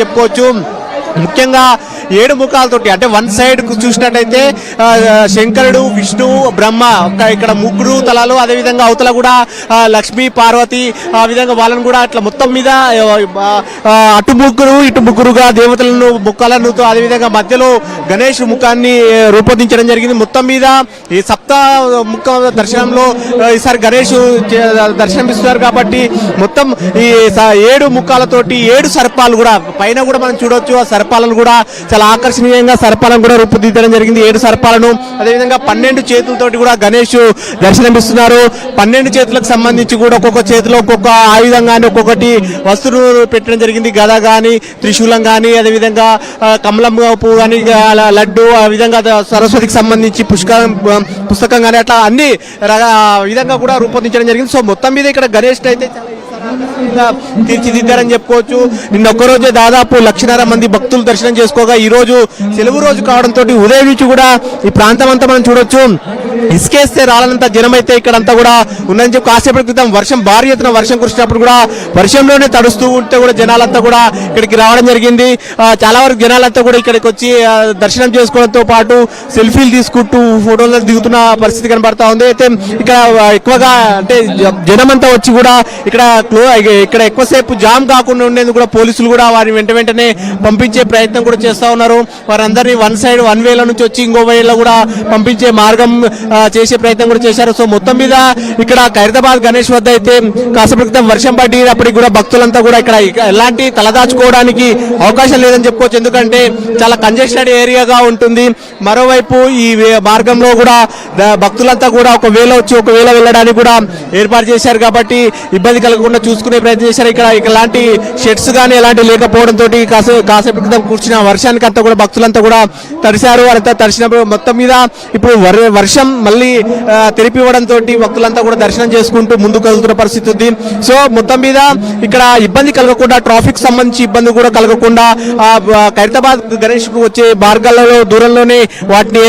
చెప్పుకోవచ్చు. ముఖ్యంగా ఏడు ముఖాలతోటి అంటే వన్ సైడ్ చూసినట్టయితే శంకరుడు విష్ణు బ్రహ్మ ఇక్కడ ముగ్గురు తలాలు అదేవిధంగా అవతల కూడా లక్ష్మీ పార్వతి ఆ విధంగా వాళ్ళని కూడా అట్లా మొత్తం మీద అటు ముగ్గురు ఇటు ముగ్గురుగా దేవతలను ముక్కలను అదేవిధంగా మధ్యలో గణేష్ ముఖాన్ని రూపొందించడం జరిగింది. మొత్తం మీద ఈ సప్త ముఖ దర్శనంలో ఈసారి గణేష్ దర్శనం ఇస్తున్నారు కాబట్టి మొత్తం ఈ స- ఏడు ముఖాలతోటి ఏడు సర్పాలు కూడా పైన కూడా మనం చూడవచ్చు ఆ సర్పాలను కూడా చాలా ఆకర్షణీయంగా సర్పాలను కూడా రూపుదిద్దడం జరిగింది. ఏడు సర్పాలను అదేవిధంగా పన్నెండు చేతులతోటి కూడా గణేష్ దర్శనమిస్తున్నారు. పన్నెండు చేతులకు సంబంధించి కూడా ఒక్కొక్క చేతిలో ఒక్కొక్క ఆయుధం కానీ ఒక్కొక్కటి వస్తువులు పెట్టడం జరిగింది. గద కానీ త్రిశూలం కానీ అదేవిధంగా కమలం పువ్వు కానీ లడ్డు ఆ విధంగా సరస్వతికి సంబంధించి పుష్కరం పుస్తకం కానీ అట్లా అన్ని విధంగా కూడా రూపొందించడం జరిగింది. సో మొత్తం మీద ఇక్కడ గణేష్ అయితే చాలా తీర్చిదిద్దారని చెప్పుకోవచ్చు. నిన్న ఒక్కరోజే దాదాపు లక్షన్నర మంది భక్తులు దర్శనం చేసుకోగా ఈ రోజు సెలవు రోజు కావడంతో ఉదయం నుంచి కూడా ఈ ప్రాంతం అంతా మనం చూడొచ్చు. ఇసుకేస్తే రాలనంత జనమైతే ఇక్కడ అంతా కూడా ఉందని చెప్పి కాసేపటి క్రితం వర్షం భారీ ఎత్తున వర్షం కురిసినప్పుడు కూడా వర్షంలోనే తడుస్తూ ఉంటే కూడా జనాలంతా కూడా ఇక్కడికి రావడం జరిగింది. చాలా వరకు జనాలంతా కూడా ఇక్కడికి వచ్చి దర్శనం చేసుకోవడంతో పాటు సెల్ఫీలు తీసుకుంటూ ఫోటోలు దిగుతున్న పరిస్థితి కనబడతా ఉంది. అయితే ఇక్కడ ఎక్కువగా అంటే జనమంతా వచ్చి కూడా ఇక్కడ క్లో ఇక్కడ ఎక్కువసేపు జామ్ కాకుండా ఉండేందుకు కూడా పోలీసులు కూడా వారిని వెంట వెంటనే పంపించే ప్రయత్నం కూడా చేస్తా ఉన్నారు. వారందరినీ వన్ సైడ్ వన్ వేల నుంచి వచ్చి ఇంకో వేలో కూడా పంపించే మార్గం చేసే ప్రయత్నం కూడా చేశారు. సో మొత్తం మీద ఇక్కడ ఖైరదాబాద్ గణేష్ వద్ద అయితే కాసేపటి క్రితం వర్షం పడినప్పటికీ కూడా భక్తులంతా కూడా ఇక్కడ ఎలాంటి తలదాచుకోవడానికి అవకాశం లేదని చెప్పుకోవచ్చు. ఎందుకంటే చాలా కంజెస్టెడ్ ఏరియాగా ఉంటుంది. మరోవైపు ఈ మార్గంలో కూడా భక్తులంతా కూడా ఒక వేళ వచ్చి ఒకవేళ వెళ్ళడానికి కూడా ఏర్పాటు చేశారు కాబట్టి ఇబ్బంది కలగకుండా చూసుకునే ప్రయత్నం చేశారు. ఇక్కడ ఇలాంటి షెడ్స్ కానీ ఎలాంటి లేకపోవడంతో కాసే కాసేపు క్రితం కూర్చున్న వర్షానికి అంతా కూడా భక్తులంతా కూడా తడిశారు. అంతా తడిసినప్పుడు మొత్తం మీద ఇప్పుడు వర్- వర్షం మళ్ళీ తెరిపివ్వడంతో భక్తులంతా కూడా దర్శనం చేసుకుంటూ ముందుకు వెళ్తున్న పరిస్థితి ఉంది. సో మొత్తం మీద ఇక్కడ ఇబ్బంది కలగకుండా ట్రాఫిక్ సంబంధించి ఇబ్బంది కూడా కలగకుండా ఖైరతాబాద్ గణేష్కు వచ్చే మార్గాలలో దూరంలోనే వాటిని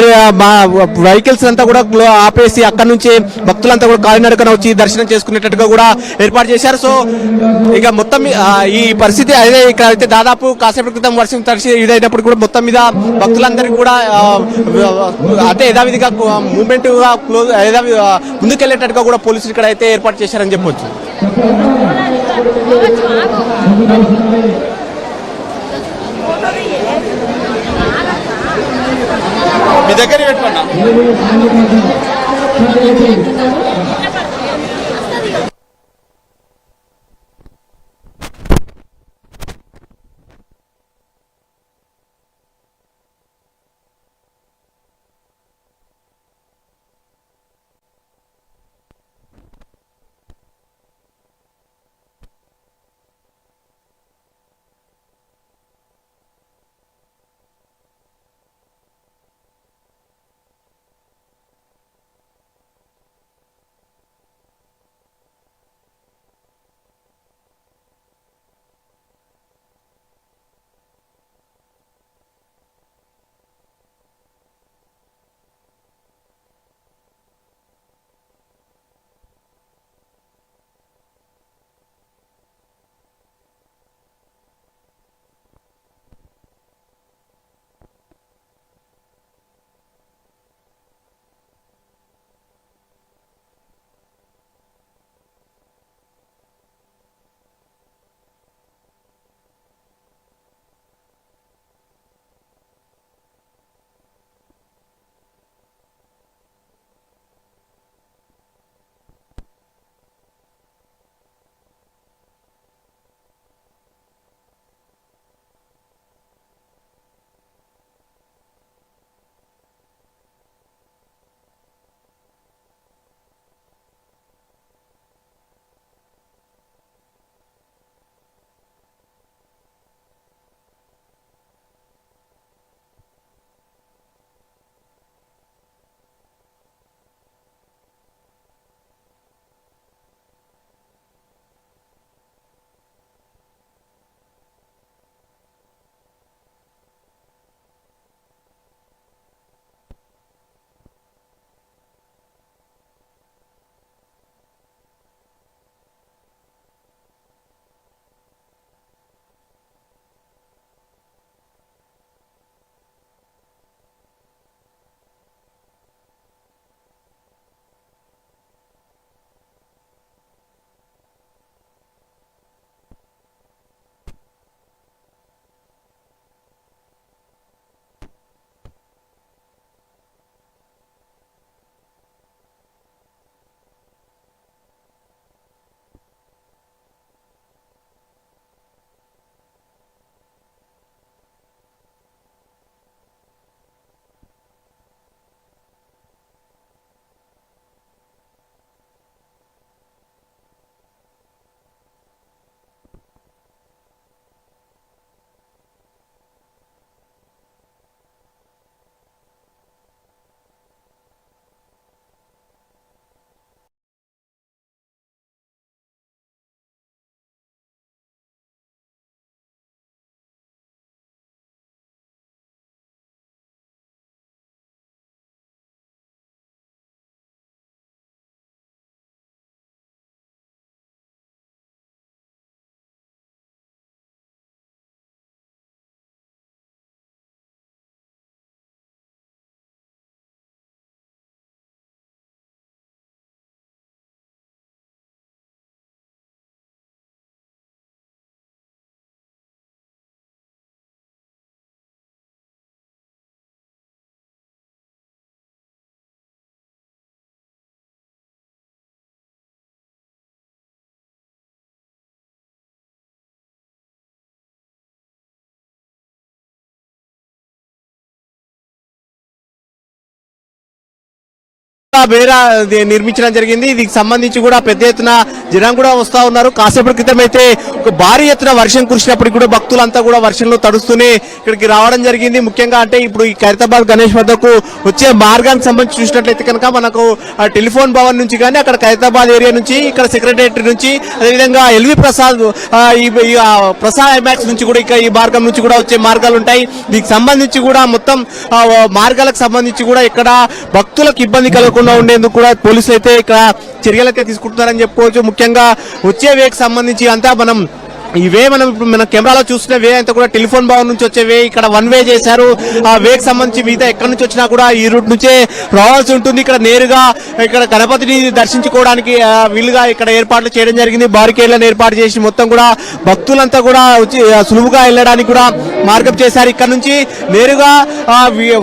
వెహికల్స్ అంతా కూడా ఆపేసి అక్కడ నుంచి భక్తులంతా కూడా కాలినడకన వచ్చి దర్శనం చేసుకునేటట్టుగా కూడా ఏర్పాటు చేశారు. సో ఇక మొత్తం ఈ పరిస్థితి అదే ఇక్కడ అయితే దాదాపు కాసేపటి క్రితం వర్షం తడిసి ఇదైనప్పుడు కూడా మొత్తం మీద భక్తులందరికీ కూడా అంటే యథావిధిగా మూమెంట్గా క్లోజ్ యథావి- ముందుకెళ్ళేటట్టుగా కూడా పోలీసులు ఇక్కడ అయితే ఏర్పాటు చేశారని చెప్పొచ్చు. మీ దగ్గర పెట్టుకున్నా మేర నిర్మించడం జరిగింది. దీనికి సంబంధించి కూడా పెద్ద ఎత్తున జనం కూడా వస్తా ఉన్నారు. కాసేపటి క్రితం అయితే ఒక భారీ ఎత్తున వర్షం కురిసినప్పటికీ కూడా భక్తులంతా కూడా వర్షంలో తడుస్తూనే ఇక్కడికి రావడం జరిగింది. ముఖ్యంగా అంటే ఇప్పుడు ఈ ఖైరతాబాద్ గణేష్ వద్దకు వచ్చే మార్గానికి సంబంధించి చూసినట్లయితే కనుక మనకు టెలిఫోన్ భవన్ నుంచి కానీ అక్కడ ఖైరతాబాద్ ఏరియా నుంచి ఇక్కడ సెక్రటేరియట్ నుంచి అదేవిధంగా ఎల్వి ప్రసాద్ ఈ ప్రసాద్ ఐమాక్స్ నుంచి కూడా ఇక్కడ ఈ మార్గం నుంచి కూడా వచ్చే మార్గాలు ఉంటాయి. దీనికి సంబంధించి కూడా మొత్తం మార్గాలకు సంబంధించి కూడా ఇక్కడ భక్తులకు ఇబ్బంది కలగకుండా ఉండేందుకు కూడా పోలీసులు అయితే ఇక్కడ చర్యలకే తీసుకుంటున్నారని చెప్పుకోవచ్చు. ముఖ్యంగా వచ్చే వేకి సంబంధించి అంతా మనం ఈ వే మనం ఇప్పుడు మన కెమెరాలో చూస్తున్న వే అంతా కూడా టెలిఫోన్ భవన్ నుంచి వచ్చే వే. ఇక్కడ వన్ వే చేశారు. ఆ వేకి సంబంధించి మిగతా ఎక్కడి నుంచి వచ్చినా కూడా ఈ రూట్ నుంచే రావాల్సి ఉంటుంది. ఇక్కడ నేరుగా ఇక్కడ గణపతిని దర్శించుకోవడానికి వీలుగా ఇక్కడ ఏర్పాట్లు చేయడం జరిగింది. బారికేడ్లను ఏర్పాటు చేసి మొత్తం కూడా భక్తులంతా కూడా వచ్చి సులువుగా వెళ్ళడానికి కూడా మార్గం చేశారు. ఇక్కడ నుంచి నేరుగా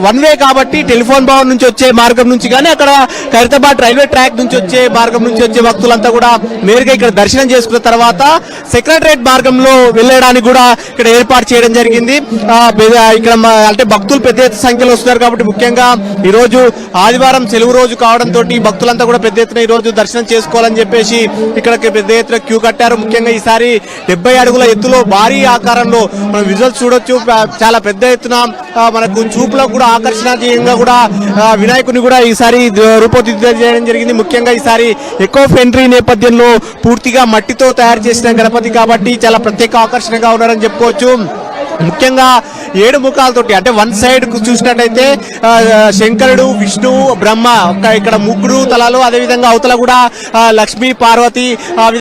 వన్ వే కాబట్టి టెలిఫోన్ భవన్ నుంచి వచ్చే మార్గం నుంచి కానీ అక్కడ ఖైరతాబాద్ రైల్వే ట్రాక్ నుంచి వచ్చే మార్గం నుంచి వచ్చే భక్తులంతా కూడా నేరుగా ఇక్కడ దర్శనం చేసుకున్న తర్వాత సెక్రటరేట్ మార్గంలో వెళ్ళడానికి కూడా ఇక్కడ ఏర్పాటు చేయడం జరిగింది. ఇక్కడ అంటే భక్తులు పెద్ద ఎత్తు సంఖ్యలో వస్తున్నారు కాబట్టి ముఖ్యంగా ఈ రోజు ఆదివారం సెలవు రోజు కావడంతో భక్తులంతా కూడా పెద్ద ఎత్తున ఈ రోజు దర్శనం చేసుకోవాలని చెప్పేసి ఇక్కడ పెద్ద ఎత్తున క్యూ కట్టారు. ముఖ్యంగా ఈసారి డెబ్బై అడుగుల ఎత్తులో భారీ ఆకారంలో మనం విజువల్స్ చూడొచ్చు. చాలా పెద్ద ఎత్తున మనకు చూపులకు కూడా ఆకర్షణీయంగా కూడా వినాయకుని కూడా ఈసారి ద- చేయడం జరిగింది. ముఖ్యంగా ఈసారి ఎకో ఫెండ్రీ నేపథ్యంలో పూర్తిగా మట్టితో తయారు చేసిన గణపతి కాబట్టి చాలా ప్రత్యేక ఆకర్షణగా ఉన్నారని చెప్పుకోవచ్చు. ముఖ్యంగా ఏడు ముఖాలతోటి అంటే వన్ సైడ్ చూసినట్టయితే ఆ, శంకరుడు విష్ణు బ్రహ్మ ఒక ఇక్కడ ముగ్గురు తలాలు అదేవిధంగా అవతల కూడా లక్ష్మీ పార్వతి